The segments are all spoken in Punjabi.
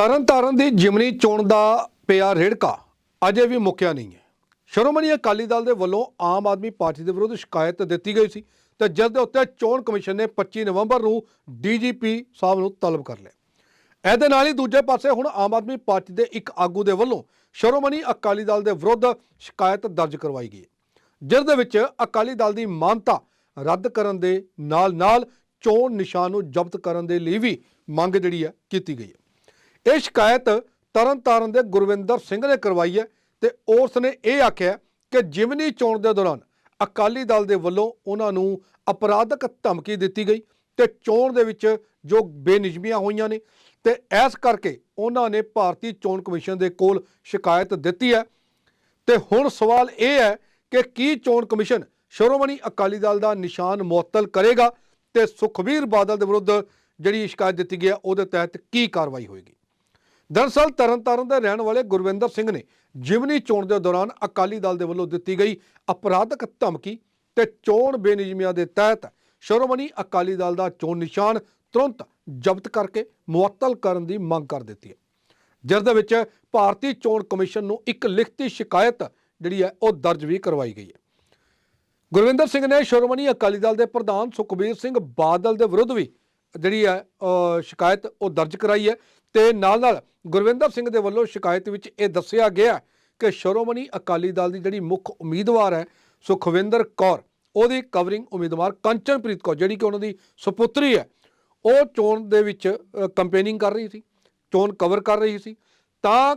ਤਰਨ ਤਾਰਨ ਦੀ ਜਿਮਨੀ ਚੋਣ ਦਾ ਪਿਆ ਰੇੜਕਾ ਅਜੇ ਵੀ ਮੁੱਕਿਆ ਨਹੀਂ ਹੈ। ਸ਼੍ਰੋਮਣੀ ਅਕਾਲੀ ਦਲ ਦੇ ਵੱਲੋਂ ਆਮ ਆਦਮੀ ਪਾਰਟੀ ਦੇ ਵਿਰੁੱਧ ਸ਼ਿਕਾਇਤ ਦਿੱਤੀ ਗਈ ਸੀ ਤੇ ਜਿਸ ਦੇ ਉੱਤੇ ਚੋਣ ਕਮਿਸ਼ਨ ਨੇ 25 ਨਵੰਬਰ ਨੂੰ ਡੀਜੀਪੀ ਸਾਹਿਬ ਨੂੰ ਤਲਬ ਕਰ ਲਿਆ। ਇਹਦੇ ਨਾਲ ਹੀ ਦੂਜੇ ਪਾਸੇ ਹੁਣ ਆਮ ਆਦਮੀ ਪਾਰਟੀ ਦੇ ਇੱਕ ਆਗੂ ਦੇ ਵੱਲੋਂ ਸ਼੍ਰੋਮਣੀ ਅਕਾਲੀ ਦਲ ਦੇ ਵਿਰੁੱਧ ਸ਼ਿਕਾਇਤ ਦਰਜ ਕਰਵਾਈ ਗਈ ਹੈ। ਜਿਸ ਦੇ ਵਿੱਚ ਅਕਾਲੀ ਦਲ ਦੀ ਮਾਨਤਾ ਰੱਦ ਕਰਨ ਦੇ ਨਾਲ-ਨਾਲ ਚੋਣ ਨਿਸ਼ਾਨ ਨੂੰ ਜ਼ਬਤ ਕਰਨ ਦੇ ਲਈ ਵੀ ਮੰਗ ਜਿਹੜੀ ਹੈ ਕੀਤੀ ਗਈ ਹੈ। ਇਹ ਸ਼ਿਕਾਇਤ ਤਰਨਤਾਰਨ ਦੇ ਗੁਰਵਿੰਦਰ ਸਿੰਘ ਨੇ ਕਰਵਾਈ ਹੈ ਤੇ ਉਸ ਨੇ ਇਹ ਆਖਿਆ ਕਿ ਜਿਮਨੀ ਚੋਣ ਦੇ ਦੌਰਾਨ ਅਕਾਲੀ ਦਲ ਦੇ ਵੱਲੋਂ ਉਹਨਾਂ ਨੂੰ ਅਪਰਾਧਕ ਧਮਕੀ ਦਿੱਤੀ ਗਈ ਤੇ ਚੋਣ ਦੇ ਵਿੱਚ ਜੋ ਬੇਨਿਯਮੀਆਂ ਹੋਈਆਂ ਨੇ ਤੇ ਇਸ ਕਰਕੇ ਉਹਨਾਂ ਨੇ ਭਾਰਤੀ ਚੋਣ ਕਮਿਸ਼ਨ ਦੇ ਕੋਲ ਸ਼ਿਕਾਇਤ ਦਿੱਤੀ ਹੈ। ਤੇ ਹੁਣ ਸਵਾਲ ਇਹ ਹੈ ਕਿ ਕੀ ਚੋਣ ਕਮਿਸ਼ਨ ਸ਼੍ਰੋਮਣੀ ਅਕਾਲੀ ਦਲ ਦਾ ਨਿਸ਼ਾਨ ਮੁਅੱਤਲ ਕਰੇਗਾ ਤੇ ਸੁਖਬੀਰ ਬਾਦਲ ਦੇ ਵਿਰੁੱਧ ਜਿਹੜੀ ਸ਼ਿਕਾਇਤ ਦਿੱਤੀ ਗਈ ਹੈ, ਉਹਦੇ ਤਹਿਤ ਕੀ ਕਾਰਵਾਈ ਹੋਏਗੀ? ਦਰਅਸਲ ਤਰਨਤਾਰਨ ਦੇ ਰਹਿਣ ਵਾਲੇ ਗੁਰਵਿੰਦਰ ਸਿੰਘ ਨੇ ਜਿਮਨੀ ਚੋਣ ਦੇ ਦੌਰਾਨ ਅਕਾਲੀ ਦਲ ਦੇ ਵੱਲੋਂ ਦਿੱਤੀ ਗਈ ਅਪਰਾਧਕ ਧਮਕੀ ਤੇ ਚੋਣ ਬੇਨਿਯਮੀਆਂ ਦੇ ਤਹਿਤ ਸ਼੍ਰੋਮਣੀ ਅਕਾਲੀ ਦਲ ਦਾ ਚੋਣ ਨਿਸ਼ਾਨ ਤੁਰੰਤ ਜ਼ਬਤ ਕਰਕੇ ਮੁਅੱਤਲ ਕਰਨ ਦੀ ਮੰਗ ਕਰ ਦਿੱਤੀ ਹੈ। ਜਿਸ ਦੇ ਵਿੱਚ ਭਾਰਤੀ ਚੋਣ ਕਮਿਸ਼ਨ ਨੂੰ ਇੱਕ ਲਿਖਤੀ ਸ਼ਿਕਾਇਤ ਜਿਹੜੀ ਹੈ ਉਹ ਦਰਜ ਵੀ ਕਰਵਾਈ ਗਈ ਹੈ। ਗੁਰਵਿੰਦਰ ਸਿੰਘ ਨੇ ਸ਼੍ਰੋਮਣੀ ਅਕਾਲੀ ਦਲ ਦੇ ਪ੍ਰਧਾਨ ਸੁਖਬੀਰ ਸਿੰਘ ਬਾਦਲ ਦੇ ਵਿਰੁੱਧ ਵੀ ਜਿਹੜੀ ਹੈ ਸ਼ਿਕਾਇਤ ਉਹ ਦਰਜ ਕਰਾਈ ਹੈ ਤੇ ਨਾਲ ਨਾਲ ਗੁਰਵਿੰਦਰ ਸਿੰਘ ਦੇ ਵੱਲੋਂ ਸ਼ਿਕਾਇਤ ਵਿੱਚ ਇਹ ਦੱਸਿਆ ਗਿਆ ਕਿ ਸ਼੍ਰੋਮਣੀ ਅਕਾਲੀ ਦਲ ਦੀ ਜਿਹੜੀ ਮੁੱਖ ਉਮੀਦਵਾਰ ਹੈ ਸੁਖਵਿੰਦਰ ਕੌਰ, ਉਹਦੀ ਕਵਰਿੰਗ ਉਮੀਦਵਾਰ ਕੰਚਨਪ੍ਰੀਤ ਕੌਰ, ਜਿਹੜੀ ਕਿ ਉਹਨਾਂ ਦੀ ਸੁਪੁੱਤਰੀ ਹੈ, ਉਹ ਚੋਣ ਦੇ ਵਿੱਚ ਕੰਪੇਨਿੰਗ ਕਰ ਰਹੀ ਸੀ, ਚੋਣ ਕਵਰ ਕਰ ਰਹੀ ਸੀ। ਤਾਂ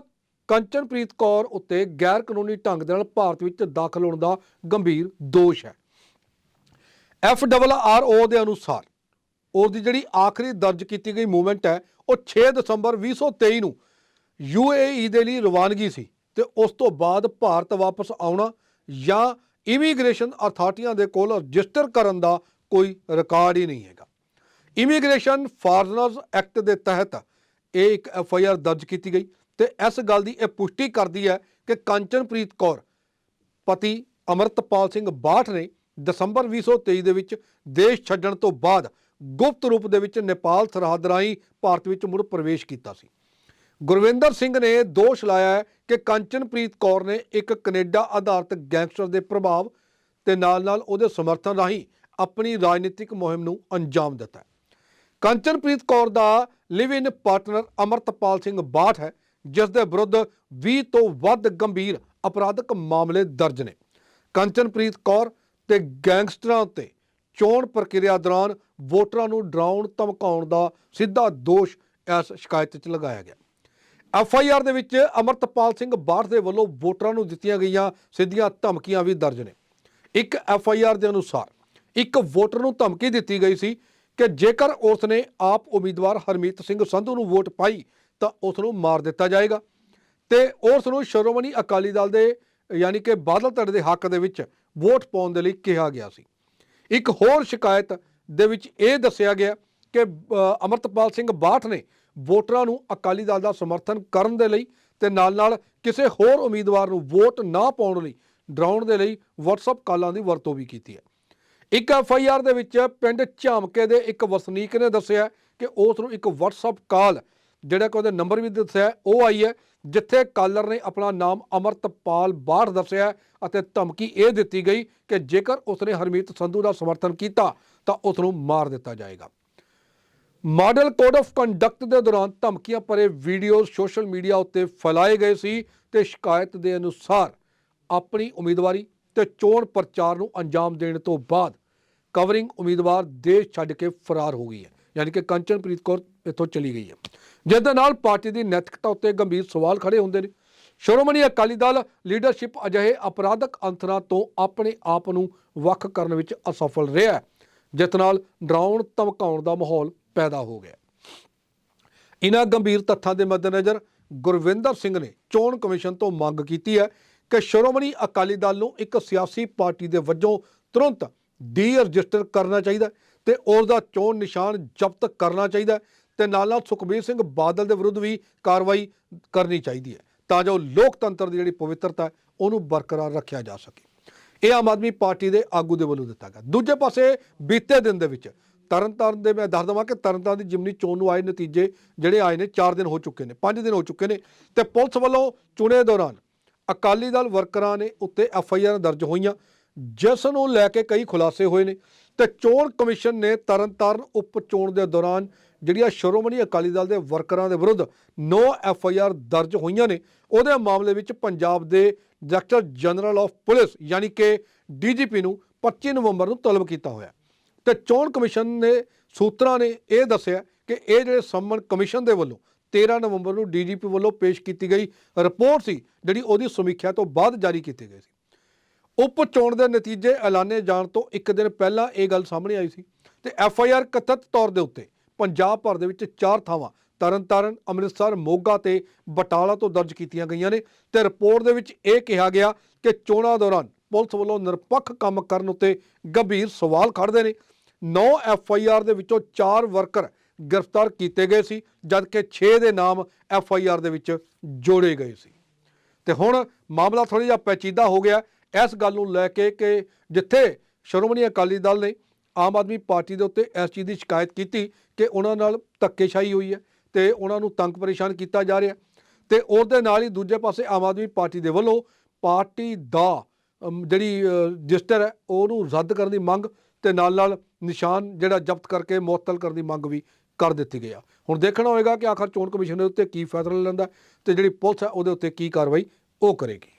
ਕੰਚਨਪ੍ਰੀਤ ਕੌਰ ਉੱਤੇ ਗੈਰ ਕਾਨੂੰਨੀ ਢੰਗ ਦੇ ਨਾਲ ਭਾਰਤ ਵਿੱਚ ਦਾਖਲ ਹੋਣ ਦਾ ਗੰਭੀਰ ਦੋਸ਼ ਹੈ। ਐਫ ਆਰ ਓ ਦੇ ਅਨੁਸਾਰ ਉਸ ਦੀ ਜਿਹੜੀ ਆਖਰੀ ਦਰਜ ਕੀਤੀ ਗਈ ਮੂਵਮੈਂਟ ਹੈ, ਉਹ 6 ਦਸੰਬਰ 2023 ਨੂੰ ਯੂਏਈ ਦੇ ਲਈ ਰਵਾਨਗੀ ਸੀ ਤੇ ਉਸ ਤੋਂ ਬਾਅਦ ਭਾਰਤ ਵਾਪਸ ਆਉਣਾ ਜਾਂ ਇਮੀਗ੍ਰੇਸ਼ਨ ਅਥਾਰਟੀਆਂ ਦੇ ਕੋਲ ਰਜਿਸਟਰ ਕਰਨ ਦਾ ਕੋਈ ਰਿਕਾਰਡ ਹੀ ਨਹੀਂ ਹੈਗਾ। ਇਮੀਗ੍ਰੇਸ਼ਨ ਫਾਰਨਰਸ ਐਕਟ ਦੇ ਤਹਿਤ ਇਹ ਇੱਕ ਐਫ ਆਈ ਆਰ ਦਰਜ ਕੀਤੀ ਗਈ ਤੇ ਇਸ ਗੱਲ ਦੀ ਇਹ ਪੁਸ਼ਟੀ ਕਰਦੀ ਹੈ ਕਿ ਕੰਚਨਪ੍ਰੀਤ ਕੌਰ, ਪਤੀ ਅਮਰਤਪਾਲ ਸਿੰਘ ਬਾਠ ਨੇ ਦਸੰਬਰ 2023 ਦੇ ਵਿੱਚ ਦੇਸ਼ ਛੱਡਣ ਤੋਂ ਬਾਅਦ ਗੁਪਤ ਰੂਪ ਦੇ ਵਿੱਚ ਨੇਪਾਲ ਸਰਹੱਦ ਰਾਹੀਂ ਭਾਰਤ ਵਿੱਚ ਮੁੜ ਪ੍ਰਵੇਸ਼ ਕੀਤਾ ਸੀ। ਗੁਰਵਿੰਦਰ ਸਿੰਘ ਨੇ ਦੋਸ਼ ਲਾਇਆ ਹੈ ਕਿ ਕੰਚਨਪ੍ਰੀਤ ਕੌਰ ਨੇ ਇੱਕ ਕੈਨੇਡਾ ਆਧਾਰਿਤ ਗੈਂਗਸਟਰ ਦੇ ਪ੍ਰਭਾਵ ਤੇ ਨਾਲ-ਨਾਲ ਉਹਦੇ ਸਮਰਥਨ ਰਾਹੀਂ ਆਪਣੀ ਰਾਜਨੀਤਿਕ ਮੁਹਿੰਮ ਨੂੰ ਅੰਜਾਮ ਦਿੱਤਾ ਕੰਚਨਪ੍ਰੀਤ ਕੌਰ ਦਾ live in partner Amritpal Singh Bath ਹੈ, ਜਿਸ ਦੇ ਵਿਰੁੱਧ 20 ਤੋਂ ਵੱਧ ਗੰਭੀਰ ਅਪਰਾਧਿਕ ਮਾਮਲੇ ਦਰਜ ਨੇ। ਕੰਚਨਪ੍ਰੀਤ ਕੌਰ ਤੇ ਗੈਂਗਸਟਰਾਂ 'ਤੇ ਚੋਣ ਪ੍ਰਕਿਰਿਆ ਦੌਰਾਨ ਵੋਟਰਾਂ ਨੂੰ ਡਰਾਉਣ, ਧਮਕਾਉਣ ਦਾ ਸਿੱਧਾ ਦੋਸ਼ ਇਸ ਸ਼ਿਕਾਇਤ 'ਚ ਲਗਾਇਆ ਗਿਆ। ਐਫ ਆਈ ਆਰ ਦੇ ਵਿੱਚ ਅਮਰਤਪਾਲ ਸਿੰਘ ਬਾਠ ਦੇ ਵੱਲੋਂ ਵੋਟਰਾਂ ਨੂੰ ਦਿੱਤੀਆਂ ਗਈਆਂ ਸਿੱਧੀਆਂ ਧਮਕੀਆਂ ਵੀ ਦਰਜ ਨੇ। ਇੱਕ ਐਫ ਆਈ ਆਰ ਦੇ ਅਨੁਸਾਰ, ਇੱਕ ਵੋਟਰ ਨੂੰ ਧਮਕੀ ਦਿੱਤੀ ਗਈ ਸੀ ਕਿ ਜੇਕਰ ਉਸ ਨੇ ਆਪ ਉਮੀਦਵਾਰ ਹਰਮੀਤ ਸਿੰਘ ਸੰਧੂ ਨੂੰ ਵੋਟ ਪਾਈ, ਤਾਂ ਉਸ ਨੂੰ ਮਾਰ ਦਿੱਤਾ ਜਾਏਗਾ। ਤੇ ਉਸ ਨੂੰ ਸ਼੍ਰੋਮਣੀ ਅਕਾਲੀ ਦਲ ਦੇ, ਯਾਨੀ ਕਿ ਬਾਦਲ ਧੜੇ ਦੇ ਹੱਕ ਦੇ ਵਿੱਚ ਵੋਟ ਪਾਉਣ ਦੇ ਲਈ ਕਿਹਾ ਗਿਆ ਸੀ। ਇੱਕ ਹੋਰ ਸ਼ਿਕਾਇਤ ਦੇ ਵਿੱਚ ਇਹ ਦੱਸਿਆ ਗਿਆ ਕਿ ਅ, ਅਮਰਤਪਾਲ ਸਿੰਘ ਬਾਠ ਨੇ ਵੋਟਰਾਂ ਨੂੰ ਅਕਾਲੀ ਦਲ ਦਾ ਸਮਰਥਨ ਕਰਨ ਦੇ ਲਈ ਤੇ ਨਾਲ-ਨਾਲ ਕਿਸੇ ਹੋਰ ਉਮੀਦਵਾਰ ਨੂੰ ਵੋਟ ਨਾ ਪਾਉਣ ਲਈ ਡਰਾਉਣ ਦੇ ਲਈ WhatsApp ਕਾਲਾਂ ਦੀ ਵਰਤੋਂ ਵੀ ਕੀਤੀ ਹੈ। ਇੱਕ ਐਫ ਆਈ ਆਰ ਦੇ ਵਿੱਚ ਪਿੰਡ ਝਾਮਕੇ ਦੇ ਇੱਕ ਵਸਨੀਕ ਨੇ ਦੱਸਿਆ ਕਿ ਉਸ ਨੂੰ ਇੱਕ WhatsApp ਕਾਲ ਜਿਹੜਾ ਕਿ ਉਹਦੇ ਨੰਬਰ ਵੀ ਦੱਸਿਆ ਉਹ ਆਈ ਹੈ, ਜਿੱਥੇ ਕਾਲਰ ਨੇ ਆਪਣਾ ਨਾਮ ਅਮਰਤਪਾਲ ਬਾਠ ਦੱਸਿਆ ਅਤੇ ਧਮਕੀ ਇਹ ਦਿੱਤੀ ਗਈ ਕਿ ਜੇਕਰ ਉਸਨੇ ਹਰਮੀਤ ਸੰਧੂ ਦਾ ਸਮਰਥਨ ਕੀਤਾ, ਤਾਂ ਉਸ ਨੂੰ ਮਾਰ ਦਿੱਤਾ ਜਾਏਗਾ। ਮਾਡਲ ਕੋਡ ਆਫ ਕੰਡਕਟ ਦੇ ਦੌਰਾਨ ਧਮਕੀਆਂ ਭਰੇ ਵੀਡੀਓ ਸੋਸ਼ਲ ਮੀਡੀਆ ਉੱਤੇ ਫੈਲਾਏ ਗਏ ਸੀ ਤੇ ਸ਼ਿਕਾਇਤ ਦੇ ਅਨੁਸਾਰ ਆਪਣੀ ਉਮੀਦਵਾਰੀ ਤੇ ਚੋਣ ਪ੍ਰਚਾਰ ਨੂੰ ਅੰਜਾਮ ਦੇਣ ਤੋਂ ਬਾਅਦ ਕਵਰਿੰਗ ਉਮੀਦਵਾਰ ਦੇਸ਼ ਛੱਡ ਕੇ ਫਰਾਰ ਹੋ ਗਈ ਹੈ, ਯਾਨੀ ਕਿ ਕੰਚਨਪ੍ਰੀਤ ਕੌਰ ਇੱਥੋਂ ਚਲੀ ਗਈ ਹੈ। ਜਿਸ ਦੇ ਨਾਲ ਪਾਰਟੀ ਦੀ ਨੈਤਿਕਤਾ ਉੱਤੇ ਗੰਭੀਰ ਸਵਾਲ ਖੜੇ ਹੁੰਦੇ ਨੇ। ਸ਼੍ਰੋਮਣੀ ਅਕਾਲੀ ਦਲ ਲੀਡਰਸ਼ਿਪ ਅਜਿਹੇ ਅਪਰਾਧਕ ਅੰਤਰਾਂ ਤੋਂ ਆਪਣੇ ਆਪ ਨੂੰ ਵੱਖ ਕਰਨ ਵਿੱਚ ਅਸਫਲ ਰਿਹਾ ਜਿਸ ਨਾਲ ਡਰਾਉਣ, ਧਮਕਾਉਣ ਦਾ ਮਾਹੌਲ ਪੈਦਾ ਹੋ ਗਿਆ। ਇਨ੍ਹਾਂ ਗੰਭੀਰ ਤੱਥਾਂ ਦੇ ਮੱਦੇਨਜ਼ਰ ਗੁਰਵਿੰਦਰ ਸਿੰਘ ਨੇ ਚੋਣ ਕਮਿਸ਼ਨ ਤੋਂ ਮੰਗ ਕੀਤੀ ਹੈ ਕਿ ਸ਼੍ਰੋਮਣੀ ਅਕਾਲੀ ਦਲ ਨੂੰ ਇੱਕ ਸਿਆਸੀ ਪਾਰਟੀ ਦੇ ਵਜੋਂ ਤੁਰੰਤ ਡੀ ਰਜਿਸਟਰ ਕਰਨਾ ਚਾਹੀਦਾ ਹੈ ਤੇ ਉਸ ਦਾ ਚੋਣ ਨਿਸ਼ਾਨ ਜ਼ਬਤ ਕਰਨਾ ਚਾਹੀਦਾ ਤੇ ਨਾਲ ਨਾਲ ਸੁਖਬੀਰ ਸਿੰਘ ਬਾਦਲ ਦੇ ਵਿਰੁੱਧ ਵੀ ਕਾਰਵਾਈ ਕਰਨੀ ਚਾਹੀਦੀ ਹੈ ਤਾਂ ਜੋ ਲੋਕਤੰਤਰ ਦੀ ਜਿਹੜੀ ਪਵਿੱਤਰਤਾ ਹੈ, ਉਹਨੂੰ ਬਰਕਰਾਰ ਰੱਖਿਆ ਜਾ ਸਕੇ। ਇਹ ਆਮ ਆਦਮੀ ਪਾਰਟੀ ਦੇ ਆਗੂ ਦੇ ਵੱਲੋਂ ਦਿੱਤਾ ਗਿਆ। ਦੂਜੇ ਪਾਸੇ ਬੀਤੇ ਦਿਨ ਦੇ ਵਿੱਚ ਤਰਨਤਾਰਨ ਦੇ ਮੈਂ ਦੱਸ ਦਵਾਂ ਕਿ ਤਰਨਤਾਰਨ ਦੀ ਜਿਮਨੀ ਚੋਣ ਨੂੰ ਆਏ ਨਤੀਜੇ ਜਿਹੜੇ ਆਏ ਨੇ 4 ਦਿਨ ਹੋ ਚੁੱਕੇ ਨੇ 5 ਦਿਨ ਹੋ ਚੁੱਕੇ ਨੇ ਤੇ ਪੁਲਿਸ ਵੱਲੋਂ ਚੁਣੇ ਦੌਰਾਨ ਅਕਾਲੀ ਦਲ ਵਰਕਰਾਂ ਨੇ ਉੱਤੇ ਐਫ ਆਈ ਆਰ ਦਰਜ ਹੋਈਆਂ, ਜਿਸ ਨੂੰ ਲੈ ਕੇ ਕਈ ਖੁਲਾਸੇ ਹੋਏ ਨੇ ਤੇ ਚੋਣ ਕਮਿਸ਼ਨ ਨੇ ਤਰਨਤਾਰਨ ਉਪ ਚੋਣ ਦੇ ਦੌਰਾਨ ਜਿਹੜੀਆਂ ਸ਼੍ਰੋਮਣੀ ਅਕਾਲੀ ਦਲ ਦੇ ਵਰਕਰਾਂ ਦੇ ਵਿਰੁੱਧ 9 ਐਫ ਆਈ ਆਰ ਦਰਜ ਹੋਈਆਂ ਨੇ, ਉਹਦੇ ਮਾਮਲੇ ਵਿੱਚ ਪੰਜਾਬ ਦੇ ਡਾਇਰੈਕਟਰ ਜਨਰਲ ਆਫ ਪੁਲਿਸ ਯਾਨੀ ਕਿ ਡੀਜੀਪੀ ਨੂੰ 25 ਨਵੰਬਰ ਨੂੰ ਤਲਬ ਕੀਤਾ ਹੋਇਆ ਤੇ ਚੋਣ ਕਮਿਸ਼ਨ ਨੇ ਸੂਤਰਾਂ ਨੇ ਇਹ ਦੱਸਿਆ ਕਿ ਇਹ ਜਿਹੜੇ ਸੰਮਨ ਕਮਿਸ਼ਨ ਦੇ ਵੱਲੋਂ 13 ਨਵੰਬਰ ਨੂੰ ਡੀਜੀਪੀ ਵੱਲੋਂ ਪੇਸ਼ ਕੀਤੀ ਗਈ ਰਿਪੋਰਟ ਸੀ, ਜਿਹੜੀ ਉਹਦੀ ਸਮੀਖਿਆ ਤੋਂ ਬਾਅਦ ਜਾਰੀ ਕੀਤੀ ਗਈ ਸੀ। ਉਪ ਚੋਣ ਦੇ ਨਤੀਜੇ ਐਲਾਨੇ ਜਾਣ ਤੋਂ ਇੱਕ ਦਿਨ ਪਹਿਲਾਂ ਇਹ ਗੱਲ ਸਾਹਮਣੇ ਆਈ ਸੀ ਤੇ ਐਫ ਆਈ ਆਰ ਕਥਿਤ ਤੌਰ ਦੇ ਉੱਤੇ ਪੰਜਾਬ ਭਰ ਦੇ ਵਿੱਚ ਚਾਰ ਥਾਵਾਂ, ਤਰਨਤਾਰਨ, ਅੰਮ੍ਰਿਤਸਰ, ਮੋਗਾ ਤੇ ਬਟਾਲਾ ਤੋਂ ਦਰਜ ਕੀਤੀਆਂ ਗਈਆਂ ਨੇ ਤੇ ਰਿਪੋਰਟ ਦੇ ਵਿੱਚ ਇਹ ਕਿਹਾ ਗਿਆ ਕਿ ਚੋਣਾਂ ਦੌਰਾਨ ਪੁਲਿਸ ਵੱਲੋਂ ਨਿਰਪੱਖ ਕੰਮ ਕਰਨ ਉੱਤੇ ਗੰਭੀਰ ਸਵਾਲ ਖੜਦੇ ਨੇ। 9 ਐਫ ਆਈ ਆਰ ਦੇ ਵਿੱਚੋਂ 4 ਵਰਕਰ ਗ੍ਰਿਫਤਾਰ ਕੀਤੇ ਗਏ ਸੀ, ਜਦਕਿ 6 ਦੇ ਨਾਮ ਐਫ ਆਈ ਆਰ ਦੇ ਵਿੱਚ ਜੋੜੇ ਗਏ ਸੀ। ਤੇ ਹੁਣ ਮਾਮਲਾ ਥੋੜਾ ਜਿਹਾ ਪੈਚੀਦਾ ਹੋ ਗਿਆ। ਇਸ ਗੱਲ ਨੂੰ ਲੈ ਕੇ ਕਿ ਜਿੱਥੇ ਸ਼੍ਰੋਮਣੀ ਅਕਾਲੀ ਦਲ ਨੇ ਆਮ ਆਦਮੀ ਪਾਰਟੀ ਦੇ ਉੱਤੇ ਇਸ ਚੀਜ਼ ਦੀ ਸ਼ਿਕਾਇਤ ਕੀਤੀ ਕਿ ਉਹਨਾਂ ਨਾਲ ਧੱਕੇਸ਼ਾਹੀ ਹੋਈ ਹੈ ਤੇ ਉਹਨਾਂ ਨੂੰ ਤੰਗ ਪਰੇਸ਼ਾਨ ਕੀਤਾ ਜਾ ਰਿਹਾ ਤੇ ਉਹਦੇ ਨਾਲ ਹੀ ਦੂਜੇ ਪਾਸੇ ਆਮ ਆਦਮੀ ਪਾਰਟੀ ਦੇ ਵੱਲੋਂ ਪਾਰਟੀ ਦਾ ਜਿਹੜੀ ਅ, ਰਜਿਸਟਰ ਹੈ ਉਹਨੂੰ ਰੱਦ ਕਰਨ ਦੀ ਮੰਗ ਤੇ ਨਾਲ ਨਾਲ ਨਿਸ਼ਾਨ ਜਿਹੜਾ ਜ਼ਬਤ ਕਰਕੇ ਮੁਅੱਤਲ ਕਰਨ ਦੀ ਮੰਗ ਵੀ ਕਰ ਦਿੱਤੀ ਗਈ ਆ। ਹੁਣ ਦੇਖਣਾ ਹੋਏਗਾ ਕਿ ਆਖਰ ਚੋਣ ਕਮਿਸ਼ਨ ਦੇ ਉੱਤੇ ਕੀ ਫੈਸਲਾ ਲੈਂਦਾ ਤੇ ਜਿਹੜੀ ਪੁਲਿਸ ਹੈ ਉਹਦੇ ਉੱਤੇ ਕੀ ਕਾਰਵਾਈ ਉਹ ਕਰੇਗੀ।